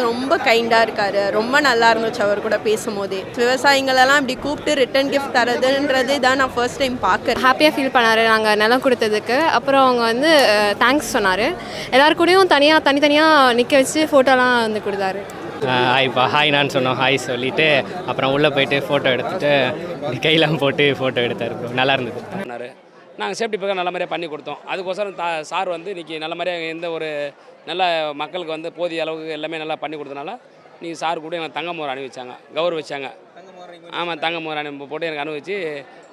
ரொம்ப கைண்டாக இருக்கார். ரொம்ப நல்லா இருந்துச்சு அவர் கூட பேசும்போதே. விவசாயிங்களெல்லாம் இப்படி கூப்பிட்டு ரிட்டன் கிஃப்ட் தரதுன்றது தான் நான் ஃபர்ஸ்ட் டைம் பார்க்குறேன். ஹாப்பியாக ஃபீல் பண்ணார் நாங்கள் நிலம் கொடுத்ததுக்கு. அப்புறம் அவங்க வந்து தேங்க்ஸ் சொன்னார். எல்லாரு கூடயும் தனியாக தனித்தனியாக நிற்க வச்சு ஃபோட்டோலாம் வந்து கொடுத்தாரு. ஹாய்ப்பா ஹாய் நான் சொன்னோம். ஹாய் சொல்லிவிட்டு அப்புறம் உள்ளே போயிட்டு ஃபோட்டோ எடுத்துகிட்டு கையெல்லாம் போட்டு ஃபோட்டோ எடுத்தார். நல்லா இருந்தது. நாங்கள் சேஃப்டி பக்கம் நல்ல மாதிரியாக பண்ணி கொடுத்தோம். அதுக்கோசரம் தா சார் வந்து இன்றைக்கி நல்ல மாதிரியாக எந்த ஒரு நல்ல மக்களுக்கு வந்து போதிய அளவுக்கு எல்லாமே நல்லா பண்ணி கொடுத்தனால நீங்கள் சார் கூட எனக்கு தங்க மோர் அனுபவிச்சாங்க கௌரவிச்சாங்க. ஆமாம் தங்க மோர் அனுப்பி போட்டு எனக்கு அனுபவிச்சு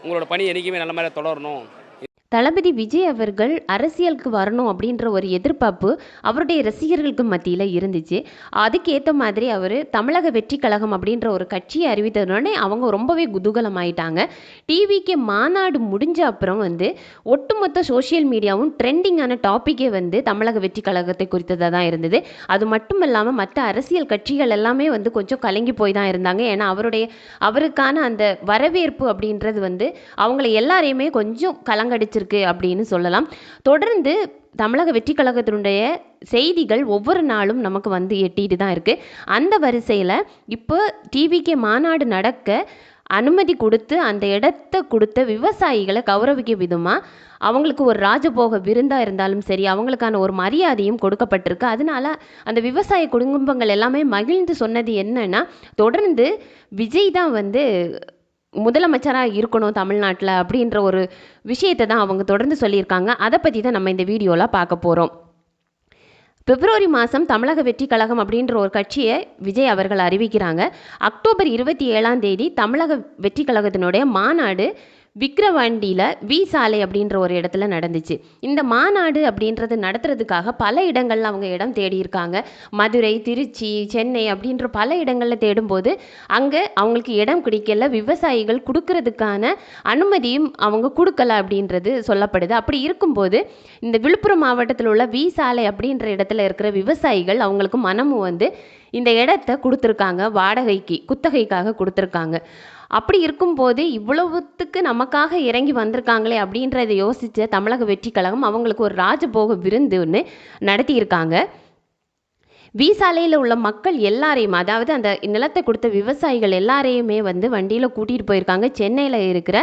உங்களோட பணி என்றைக்குமே நல்ல மாதிரியாக தொடரணும். தளபதி விஜய் அவர்கள் அரசியலுக்கு வரணும் அப்படின்ற ஒரு எதிர்பார்ப்பு அவருடைய ரசிகர்களுக்கு மத்தியில் இருந்துச்சு. அதுக்கேற்ற மாதிரி அவர் தமிழக வெற்றி கழகம் அப்படின்ற ஒரு கட்சியை அறிவித்ததுடனே அவங்க ரொம்பவே குதூகலம் ஆயிட்டாங்க டிவிக்கு மாநாடு முடிஞ்ச அப்புறம் வந்து ஒட்டுமொத்த சோஷியல் மீடியாவும் ட்ரெண்டிங்கான டாப்பிக்கே வந்து தமிழக வெற்றி கழகத்தை குறித்ததாக தான் இருந்தது. அது மட்டும் இல்லாமல் மற்ற அரசியல் கட்சிகள் எல்லாமே வந்து கொஞ்சம் கலங்கி போய் தான் இருந்தாங்க. ஏன்னா அவருடைய அவருக்கான அந்த வரவேற்பு அப்படின்றது வந்து அவங்கள எல்லாரையுமே கொஞ்சம் கலங்கடிச்சு கலங்கடிச்சிருக்கு அப்படின்னு சொல்லலாம். தொடர்ந்து தமிழக வெற்றி கழகத்தினுடைய செய்திகள் ஒவ்வொரு நாளும் நமக்கு வந்து எட்டிட்டு தான் இருக்குது அந்த வரிசையில் இப்போ டிவிகே மாநாடு நடக்க அனுமதி கொடுத்து அந்த இடத்த கொடுத்த விவசாயிகளை கௌரவிக்க விதமாக அவங்களுக்கு ஒரு ராஜபோக விருந்தாக இருந்தாலும் சரி அவங்களுக்கான ஒரு மரியாதையும் கொடுக்கப்பட்டிருக்கு. அதனால அந்த விவசாய குடும்பங்கள் எல்லாமே மகிழ்ந்து சொன்னது என்னன்னா தொடர்ந்து விஜய் தான் வந்து முதலமைச்சராக இருக்கணும் தமிழ்நாட்டில் அப்படின்ற ஒரு விஷயத்தை தான் அவங்க தொடர்ந்து சொல்லியிருக்காங்க. அதை பற்றி தான் நம்ம இந்த வீடியோவில் பார்க்க போகிறோம் பிப்ரவரி மாதம் தமிழக வெற்றி கழகம் அப்படின்ற ஒரு கட்சியை விஜய் அவர்கள் அறிவிக்கிறாங்க. அக்டோபர் இருபத்தி ஏழாம் தேதி தமிழக வெற்றி கழகத்தினுடைய மாநாடு விக்கிரவாண்டியில் வி சாலை அப்படின்ற ஒரு இடத்துல நடந்துச்சு. இந்த மாநாடு அப்படின்றது நடத்துறதுக்காக பல இடங்களில் அவங்க இடம் தேடியிருக்காங்க மதுரை திருச்சி சென்னை அப்படின்ற பல இடங்களில் தேடும்போது அங்கே அவங்களுக்கு இடம் கிடைக்கல. விவசாயிகள் கொடுக்கறதுக்கான அனுமதியும் அவங்க கொடுக்கல அப்படின்றது சொல்லப்படுது. அப்படி இருக்கும்போது இந்த விழுப்புரம் மாவட்டத்தில் உள்ள வி சாலை அப்படின்ற இடத்துல இருக்கிற விவசாயிகள் அவங்களுக்கு மனமும் வந்து இந்த இடத்த கொடுத்துருக்காங்க. வாடகைக்கு குத்தகைக்காக கொடுத்துருக்காங்க. அப்படி இருக்கும்போது இவ்வளவுத்துக்கு நமக்காக இறங்கி வந்திருக்காங்களே அப்படின்றத யோசிச்ச தமிழக வெற்றி கழகம் அவங்களுக்கு ஒரு ராஜபோக விருந்துன்னு நடத்தியிருக்காங்க. வீசாலையில் உள்ள மக்கள் எல்லாரையும் அதாவது அந்த நிலத்தை கொடுத்த விவசாயிகள் எல்லாரையுமே வந்து வண்டியில் கூட்டிகிட்டு போயிருக்காங்க. சென்னையில் இருக்கிற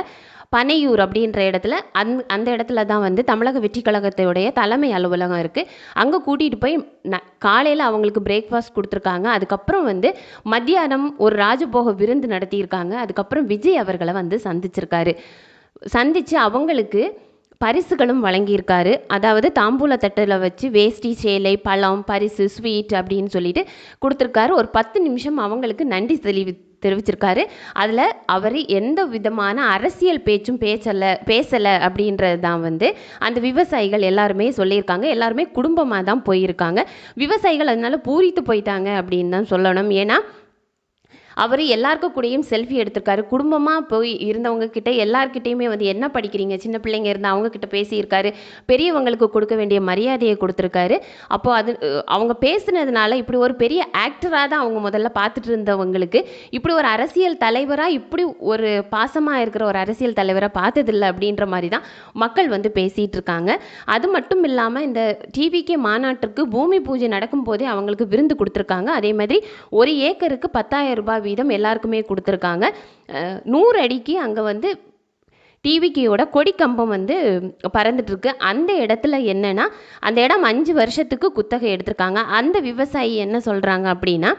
பனையூர் அப்படின்ற இடத்துல அந் அந்த இடத்துல தான் வந்து தமிழக வெற்றி கழகத்தோடைய தலைமை அலுவலகம் இருக்குது அங்கே கூட்டிகிட்டு போய் ந காலையில் அவங்களுக்கு பிரேக்ஃபாஸ்ட் கொடுத்துருக்காங்க. அதுக்கப்புறம் வந்து மத்தியானம் ஒரு ராஜபோக விருந்து நடத்தியிருக்காங்க. அதுக்கப்புறம் விஜய் அவர்களை வந்து சந்திச்சிருக்காரு. சந்தித்து அவங்களுக்கு பரிசுகளும் வழங்கியிருக்காரு. அதாவது தாம்பூல தட்டில் வச்சு வேஷ்டி சேலை பழம் பரிசு ஸ்வீட் அப்படின்னு சொல்லிட்டு கொடுத்துருக்காரு. ஒரு பத்து நிமிஷம் அவங்களுக்கு நன்றி தெளிவி தெரிவிச்சிருக்காரு. அதில் அவர் எந்த விதமான அரசியல் பேச்சும் பேசலை பேசலை அப்படின்றது தான் வந்து அந்த விவசாயிகள் எல்லாருமே சொல்லியிருக்காங்க. எல்லாருமே குடும்பமாக தான் போயிருக்காங்க. விவசாயிகள் அதனால பூரித்து போயிட்டாங்க அப்படின்னு தான் சொல்லணும். ஏன்னா அவர் எல்லாருக்கும் கூடயும் செல்ஃபி எடுத்திருக்காரு. குடும்பமாக போய் இருந்தவங்க கிட்ட எல்லார்கிட்டயுமே வந்து என்ன படிக்கிறீங்க? சின்ன பிள்ளைங்க இருந்தால் அவங்க கிட்ட பேசியிருக்காரு. பெரியவங்களுக்கு கொடுக்க வேண்டிய மரியாதையை கொடுத்துருக்காரு. அப்போ அது அவங்க பேசுனதுனால இப்படி ஒரு பெரிய ஆக்டராக தான் அவங்க முதல்ல பார்த்துட்டு இருந்தவங்களுக்கு இப்படி ஒரு அரசியல் தலைவராக இப்படி ஒரு பாசமாக இருக்கிற ஒரு அரசியல் தலைவரை பார்த்ததில்ல அப்படின்ற மாதிரி தான் மக்கள் வந்து பேசிகிட்டு இருக்காங்க. அது மட்டும் இல்லாமல் இந்த டிவிகே மாநாட்டிற்கு பூமி பூஜை நடக்கும் போதே அவங்களுக்கு விருந்து கொடுத்துருக்காங்க. அதே மாதிரி ஒரு ஏக்கருக்கு பத்தாயிரம் ரூபாய் வீதம் எல்லாருக்குமே கொடுத்துருக்காங்க. அஹ், நூறு அடிக்கு அங்கே வந்து டிவிக்கியோட கொடி கம்பம் வந்து பறந்துட்டு இருக்கு அந்த இடத்துல என்னன்னா அந்த இடம் அஞ்சு வருஷத்துக்கு குத்தகை எடுத்திருக்காங்க. அந்த விவசாயி என்ன சொல்கிறாங்க அப்படின்னா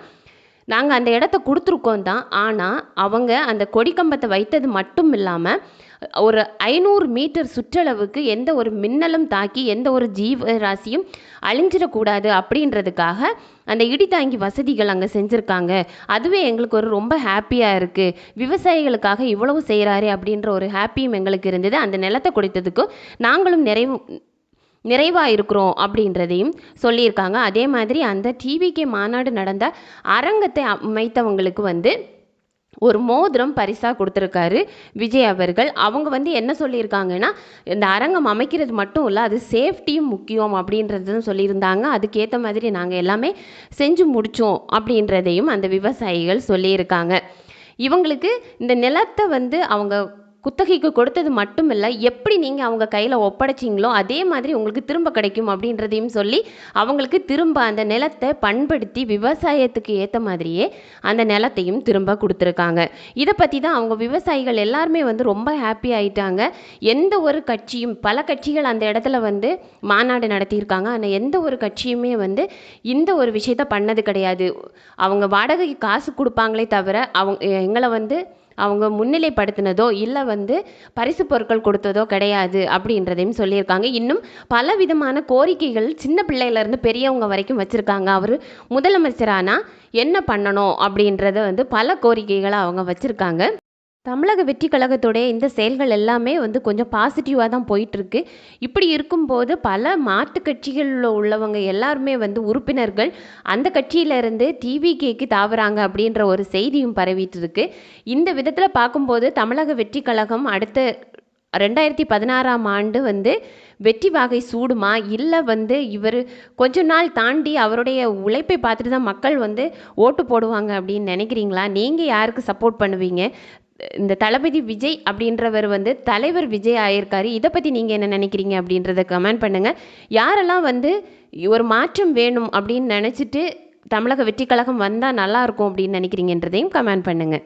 நாங்கள் அந்த இடத்த கொடுத்துருக்கோம் தான். ஆனால் அவங்க அந்த கொடிக்கம்பத்தை வைத்தது மட்டும் இல்லாமல் ஒரு ஐநூறு மீட்டர் சுற்றளவுக்கு எந்த ஒரு மின்னலும் தாக்கி எந்த ஒரு ஜீவராசியும் அழிஞ்சிடக்கூடாது அப்படின்றதுக்காக அந்த இடிதாங்கி வசதிகள் அங்கே செஞ்சுருக்காங்க. அதுவே எங்களுக்கு ஒரு ரொம்ப ஹாப்பியாக இருக்குது விவசாயிகளுக்காக இவ்வளவு செய்கிறாரே அப்படின்ற ஒரு ஹாப்பியும் எங்களுக்கு இருந்தது. அந்த நிலத்தை கொடுத்ததுக்கு நாங்களும் நிறைவு நிறைவாக இருக்கிறோம் அப்படின்றதையும் சொல்லியிருக்காங்க. அதே மாதிரி அந்த டிவிகே மாநாடு நடந்த அரங்கத்தை அமைத்தவங்களுக்கு வந்து ஒரு மோதிரம் பரிசாக கொடுத்துருக்காரு விஜய் அவர்கள். அவங்க வந்து என்ன சொல்லியிருக்காங்கன்னா இந்த அரங்கம் அமைக்கிறது மட்டும் இல்லை அது சேஃப்டியும் முக்கியம் அப்படின்றதும் சொல்லியிருந்தாங்க. அதுக்கேற்ற மாதிரி நாங்கள் எல்லாமே செஞ்சு முடித்தோம் அப்படின்றதையும் அந்த விவசாயிகள் சொல்லியிருக்காங்க. இவங்களுக்கு இந்த நிலத்தை வந்து அவங்க குத்தகைக்கு கொடுத்தது மட்டும் இல்லை எப்படி நீங்கள் அவங்க கையில் ஒப்படைச்சிங்களோ அதே மாதிரி உங்களுக்கு திரும்ப கிடைக்கும் அப்படின்றதையும் சொல்லி அவங்களுக்கு திரும்ப அந்த நிலத்தை பண்படுத்தி விவசாயத்துக்கு ஏற்ற மாதிரியே அந்த நிலத்தையும் திரும்ப கொடுத்துருக்காங்க. இதை பற்றி தான் அவங்க விவசாயிகள் எல்லாருமே வந்து ரொம்ப ஹாப்பி ஆயிட்டாங்க. எந்த ஒரு கட்சியும் பல கட்சிகள் அந்த இடத்துல வந்து மாநாடு நடத்தியிருக்காங்க. ஆனால் எந்த ஒரு கட்சியுமே வந்து இந்த ஒரு விஷயத்த பண்ணது கிடையாது. அவங்க வாடகைக்கு காசு கொடுப்பாங்களே தவிர அவங்க எங்களை வந்து அவங்க முன்னிலைப்படுத்தினதோ இல்லை வந்து பரிசு பொருட்கள் கொடுத்ததோ கிடையாது அப்படின்றதையும் சொல்லியிருக்காங்க. இன்னும் பல விதமான கோரிக்கைகள் சின்ன பிள்ளையிலேருந்து பெரியவங்க வரைக்கும் வச்சுருக்காங்க. அவர் முதலமைச்சரானால் என்ன பண்ணணும் அப்படின்றத வந்து பல கோரிக்கைகளை அவங்க வச்சுருக்காங்க. தமிழக வெற்றி கழகத்துடைய இந்த செயல்கள் எல்லாமே வந்து கொஞ்சம் பாசிட்டிவாக தான் போயிட்டுருக்கு. இப்படி இருக்கும்போது பல மாற்று கட்சிகளில் உள்ளவங்க எல்லாருமே வந்து உறுப்பினர்கள் அந்த கட்சியிலேருந்து டிவிகேக்கு தாவுறாங்க அப்படின்ற ஒரு செய்தியும் பரவிட்டு இருக்கு இந்த விதத்தில் பார்க்கும்போது தமிழக வெற்றி கழகம் அடுத்த ரெண்டாயிரத்தி பதினாறாம் ஆண்டு வந்து வெற்றி வாகை சூடுமா? இல்லை வந்து இவர் கொஞ்ச நாள் தாண்டி அவருடைய உழைப்பை பார்த்துட்டு தான் மக்கள் வந்து ஓட்டு போடுவாங்க அப்படின்னு நினைக்கிறீங்களா? நீங்கள் யாருக்கு சப்போர்ட் பண்ணுவீங்க? இந்த தளபதி விஜய் அப்படின்றவர் வந்து தலைவர் விஜய் ஆயிருக்காரு. இதை பற்றி நீங்கள் என்ன நினைக்கிறீங்க அப்படின்றத கமெண்ட் பண்ணுங்கள் யாரெல்லாம் வந்து ஒரு மாற்றம் வேணும் அப்படின்னு நினச்சிட்டு தமிழக வெற்றி கழகம் வந்தால் நல்லாயிருக்கும் அப்படின்னு நினைக்கிறீங்கன்றதையும் கமெண்ட் பண்ணுங்கள்